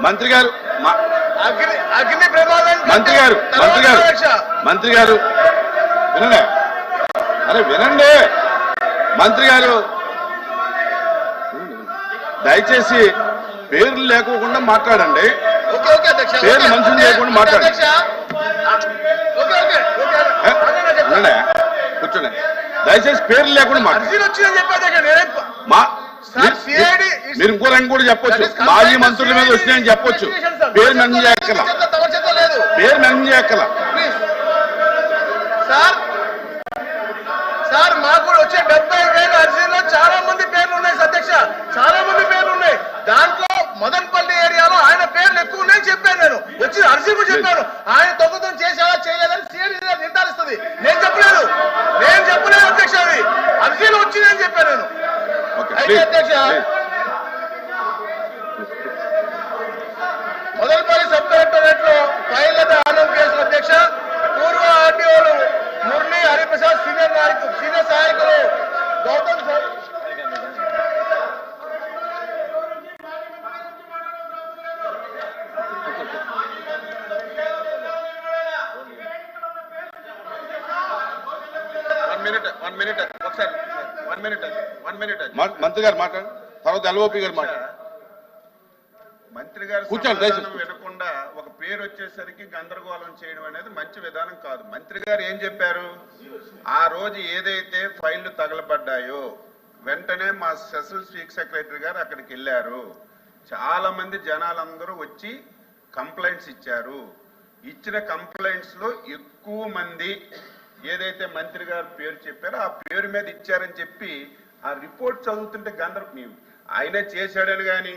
మంత్రి గారు అగ్ని మంత్రి గారు మంత్రి గారు. మంత్రి గారు వినండి అరే వినండి మంత్రి గారు దయచేసి పేర్లు లేకోకుండా మాట్లాడండి ఓకే ఓకే అధ్యక్ష పేరు ఓకే, మనుషులు లేకుండా ఓకే, మాట్లాడు. అధ్యక్ష ఓకే ఓకే ఓకే ఏ? అదే నేను చెప్తాను. వినండి కూర్చోండి దయచేసి పేర్లు లేకుండా మాట్లాడండి మీరు- ఇంకో రంగు కూడా చెప్పొచ్చు. మాజీ మంత్రుల మీద వచ్చినాయని చెప్పొచ్చు. పేరు మా మెన్షన్ చేతిలో చేయక్కల. పేరు మెన్షన్ చేయక్కల. సార్ సార్ మాకు కూడా వచ్చే డెబ్బై వేల అర్జీలో చాలా మంది పేర్లు ఉన్నాయి అధ్యక్ష చాలా మంది పేర్లు ఉన్నాయి. దాంట్లో మదన్పల్లి ఏరియాలో ఆయన పేర్లు ఎక్కువ ఉన్నాయని చెప్పాను నేను. వచ్చి అర్జీ కూడా చెప్పాను ఆయన తగ్గుతం చేసావా చేయలేదని సీఎం నిర్ధారిస్తుంది నేను చెప్పలేదు నేను చెప్పలేదు అధ్యక్ష అది అర్జీలు వచ్చిందని చెప్పాను నేను ఓకే అయితే ప్లీజ్ అధ్యక్ష. మొదలపల్లి సబ్ కలెక్టరేట్లో ఫైళ్ళతో ఆనంద్ కేసుల అధ్యక్ష పూర్వ ఆర్డీఓలు మురళి హరిప్రసాద్ సీనియర్ నాయకులు సీనియర్ సహాయకులు Gautam one minute one minute ఒకసారి. మంత్రి గారు మాట్లాడు. తర్వాత ఎల్ఓపి గారు మాట్లాడు. మంత్రి గారు. వినకుండా ఒక పేరు వచ్చేసరికి గందరగోళం చేయడం అనేది మంచి విధానం కాదు. మంత్రి గారు ఏం చెప్పారు? ఆ రోజు ఏదైతే ఫైళ్ళు తగలబడ్డాయో వెంటనే మా స్పెషల్ చీఫ్ సెక్రటరీ గారు అక్కడికి వెళ్ళారు. చాలా మంది జనాలందరూ వచ్చి కంప్లైంట్స్ ఇచ్చారు. ఇచ్చిన కంప్లైంట్స్లో ఎక్కువ మంది ఏదైతే మంత్రి గారు పేరు చెప్పారో ఆ పేరు మీద ఇచ్చారని చెప్పి ఆ రిపోర్ట్ చదువుతుంటే గందర మేము ఆయనే చేశాడని కానీ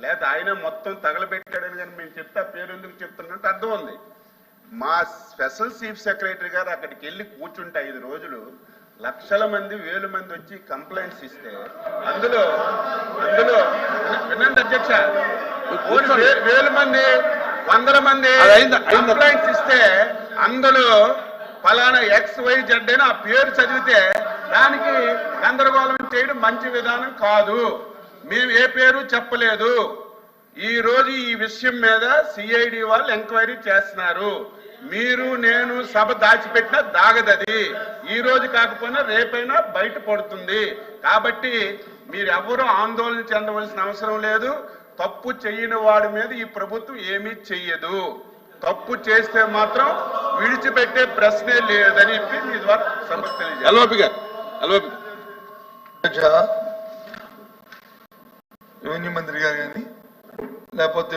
లేదా ఆయన మొత్తం తగలబెట్టాడని కానీ మేము చెప్తే ఆ పేరు ఎందుకు చెప్తున్నట్టు అర్థం ఉంది. మా స్పెషల్ చీఫ్ సెక్రటరీ గారు అక్కడికి వెళ్ళి కూర్చుంటే ఐదు రోజులు లక్షల మంది వేలు మంది వచ్చి కంప్లైంట్స్ ఇస్తే అందులో అందులో వినండి అధ్యక్ష. వేల మంది వందల మంది? కంప్లైంట్స్ ఇస్తే అందులో ఫలానా ఎక్స్ వై జెడ్ అని ఆ పేరు చదివితే దానికి గందరగోళం చేయడం మంచి విధానం కాదు. మేము ఏ పేరు చెప్పలేదు. ఈ రోజు ఈ విషయం మీద సిఐడి వాళ్ళు ఎంక్వైరీ చేస్తున్నారు. మీరు నేను సభ దాచిపెట్టిన దాగదది ఈ రోజు కాకపోయినా రేపైనా బయట పడుతుంది. కాబట్టి మీరు ఆందోళన చెందవలసిన అవసరం లేదు. తప్పు చేయని వాడి మీద ఈ ప్రభుత్వం ఏమీ చెయ్యదు. తప్పు చేస్తే మాత్రం విడిచిపెట్టే ప్రశ్నే లేదని మీ ద్వారా రెవెన్యూ మంత్రి గారు కానీ లేకపోతే